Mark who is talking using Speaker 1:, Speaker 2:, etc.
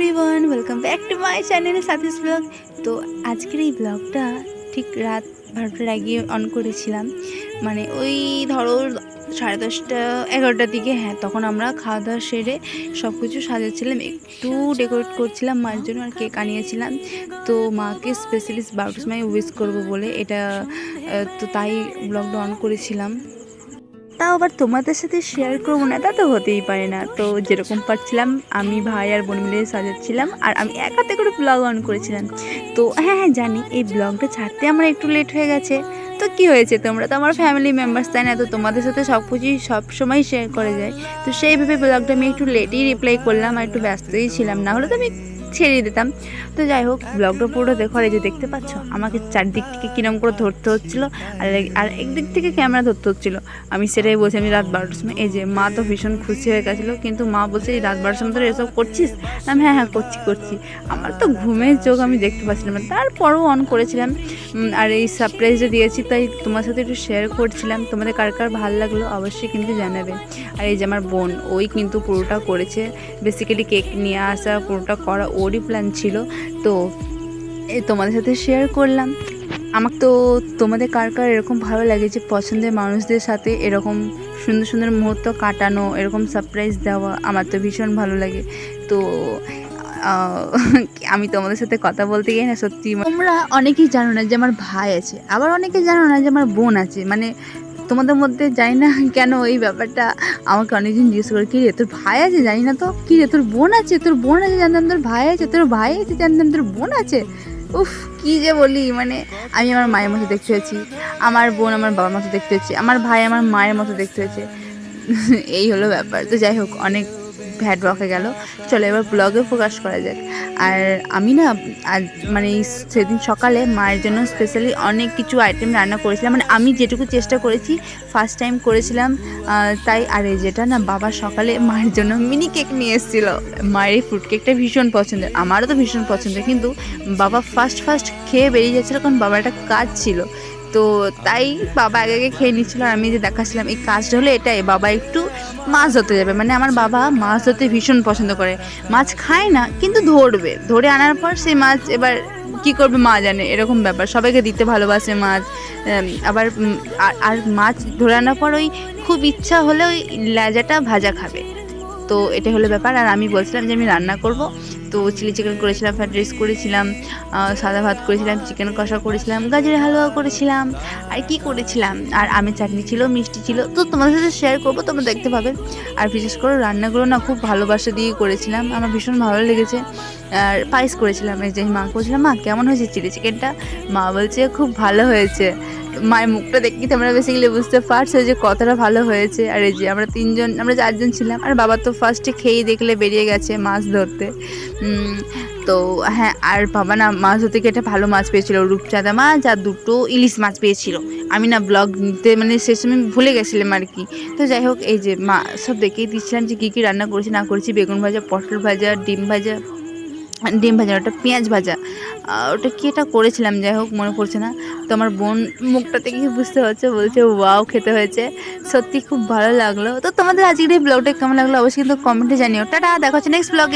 Speaker 1: Everyone welcome back to my channel Sathi's blog তো আজকের এই ব্লগটা ঠিক রাত বারোটার আগে অন করেছিলাম। মানে ওই ধরো সাড়ে দশটা, এগারোটার দিকে হ্যাঁ তখন আমরা খাওয়া দাওয়া সেরে সব কিছু সাজাচ্ছিলাম, একটু ডেকোরেট করছিলাম, মায়ের জন্য আর কেক আনিয়েছিলাম। তো মাকে স্পেশালিস্ট বারোটার সময় উইশ করব বলে এটা তো তাই ব্লগটা অন করেছিলাম। তাও আবার তোমাদের সাথে শেয়ার করব না, তা তো হতেই পারে না। তো যেরকম পারছিলাম, আমি ভাই আর বোন মিলে সাজাচ্ছিলাম, আর আমি এক হাতে করে ব্লগ অন করেছিলাম। তো হ্যাঁ হ্যাঁ জানি, এই ব্লগটা ছাড়তে আমার একটু লেট হয়ে গেছে। তো কি হয়েছে তোমরা? তো আমার ফ্যামিলি মেম্বার্স তাই না, তো তোমাদের সাথে সব কিছুই সবসময় শেয়ার করে যায়। তো সেইভাবে ব্লগটা আমি একটু লেটেই রিপ্লাই করলাম, আর একটু ব্যস্তই ছিলাম। না হলে তো আমি ছেড়ে দিতাম। তো যাই হোক ব্লগটা পুরো দেখো, আর এই যে দেখতে পাচ্ছ, আমাকে চারদিক থেকে কিরম করে ধরতে হচ্ছিল, আর আর একদিক থেকে ক্যামেরা ধরতে হচ্ছিল। আমি সেটাই বলছি, আমি রাত বারোটার সময়, এই যে মা তো ভীষণ খুশি হয়ে গেছিল, কিন্তু মা বলছে, এই রাত বারোটার সময় তোরা এসব করছিস? আমি হ্যাঁ হ্যাঁ করছি করছি। আমার তো ঘুমের চোখ আমি দেখতে পাচ্ছিলাম না। তারপরও অন করেছিলাম আর এই সারপ্রাইজটা দিয়েছি, তাই তোমার সাথে একটু শেয়ার করছিলাম। তোমাদের কার কার ভালো লাগল, অবশ্যই কিন্তু জানাবে। আর এই যে আমার বোন, ওই কিন্তু পুরোটা করেছে। বেসিক্যালি কেক নিয়ে আসা, পুরোটা করা ওরই প্ল্যান ছিল। তো তোমাদের সাথে শেয়ার করলাম। আমার তো তোমাদের কার কার এরকম ভালো লাগে যে পছন্দের মানুষদের সাথে এরকম সুন্দর সুন্দর মুহূর্ত কাটানো, এরকম সারপ্রাইজ দেওয়া, আমার তো ভীষণ ভালো লাগে। তো আমি তোমাদের সাথে কথা বলতে গিয়ে না সত্যি তোমরা অনেকেই জানো না যে আমার ভাই আছে, আবার অনেকে জানো না যে আমার বোন আছে। মানে তোমাদের মধ্যে জানি না কেন এই ব্যাপারটা আমাকে অনেকজন জিজ্ঞেস করে, কি রে, তোর ভাই আছে? জানি না তো। কি রে, তোর বোন আছে? তোর বোন আছে জানতাম তোর ভাই আছে? তোর ভাই আছে জানতাম তোর বোন আছে? উফ, কী যে বলি মানে আমি আমার মায়ের মতো দেখতে হয়েছি। আমার বোন আমার বাবার মতো দেখতে হয়েছে। আমার ভাই আমার মায়ের মতো দেখতে হয়েছে। এই হলো ব্যাপার। তো যাই হোক, অনেক ভ্যাট বকে গেল। চলো এবার ব্লগে ফোকাস করা যাক। আর আমি না, আজ মানে সেদিন সকালে মায়ের জন্য স্পেশালি অনেক কিছু আইটেম রান্না করেছিলাম। মানে আমি যেটুকু চেষ্টা করেছি ফার্স্ট টাইম করেছিলাম তাই আর এই যেটা না, বাবা সকালে মায়ের জন্য মিনি কেক নিয়ে এসেছিল। মায়ের এই ফ্রুট কেকটা ভীষণ পছন্দের। আমারও তো ভীষণ পছন্দের, কিন্তু বাবা ফার্স্ট ফার্স্ট খেয়ে বেরিয়ে যাচ্ছিল, কারণ বাবার একটা কাজ ছিল। তো তাই বাবা আগে আগে খেয়ে নিচ্ছিল আর আমি যে দেখাচ্ছিলাম এই কাজটা হলো এটাই, বাবা একটু মাছ ধরতে যাবে। মানে আমার বাবা মাছ ধরতে ভীষণ পছন্দ করে। মাছ খায় না, কিন্তু ধরবে। ধরে আনার পর সেই মাছ এবার কি করবে মা জানে, এরকম ব্যাপার। সবাইকে দিতে ভালোবাসে মাছ। আবার আর- মাছ ধরে আনার পর ওই খুব ইচ্ছা হলে ওই লেজাটা ভাজা খাবে। তো এটা হলো ব্যাপার। আর আমি বলছিলাম যে আমি রান্না করব। তো চিলি চিকেন করেছিলাম ফ্রাইড রাইস করেছিলাম সাদা ভাত করেছিলাম চিকেন কষা করেছিলাম, গাজরের হালুয়া করেছিলাম। আর কি করেছিলাম? আর আমের চাটনি ছিল, মিষ্টি ছিল। তো তোমাদের সাথে শেয়ার করব, তোমরা দেখতে পাবে। আর বিশেষ করে রান্নাগুলো না খুব ভালোবাসা দিয়ে করেছিলাম। আমার ভীষণ ভালো লেগেছে। আর পায়েস করেছিলাম, এই যে মা বলছিলাম, মা, কেমন হয়েছে চিলি চিকেনটা? মা বলছে, খুব ভালো হয়েছে। মায়ের মুখটা দেখি তোমরা বেসিক্যালি বুঝতে পারছ যে কতটা ভালো হয়েছে। আর এই যে আমরা তিনজন, আমরা চারজন ছিলাম, আর বাবা তো ফার্স্টে খেয়েই দেখলে বেরিয়ে গেছে মাছ ধরতে। তো হ্যাঁ আর বাবা না মাছ ধরতে গিয়ে একটা ভালো মাছ পেয়েছিল, রূপচাঁদা মাছ আর দুটো ইলিশ মাছ পেয়েছিল। আমি না ব্লগ নিতে মানে সে সময় ভুলে গেছিলাম আর কি। তো যাই হোক, এই যে মা সব দেখেই দিচ্ছিলাম যে কী কী রান্না করেছি, না করেছি, বেগুন ভাজা, পটল ভাজা, ডিম ভাজা। ডিম ভাজা, ওটা পেঁয়াজ ভাজা। ওটা কি এটা করেছিলাম, যাই হোক, মনে পড়ছে না। তো আমার বোন মুখটা থেকে বুঝতে পারছে, বলছে, ওয়াও, খেতে হয়েছে। সত্যি খুব ভালো লাগল। তো তোমাদের আজকের এই ব্লগটা কেমন লাগল, অবশ্যই কিন্তু কমেন্টে জানিও। টাটা, দেখা হচ্ছে নেক্সট ব্লগে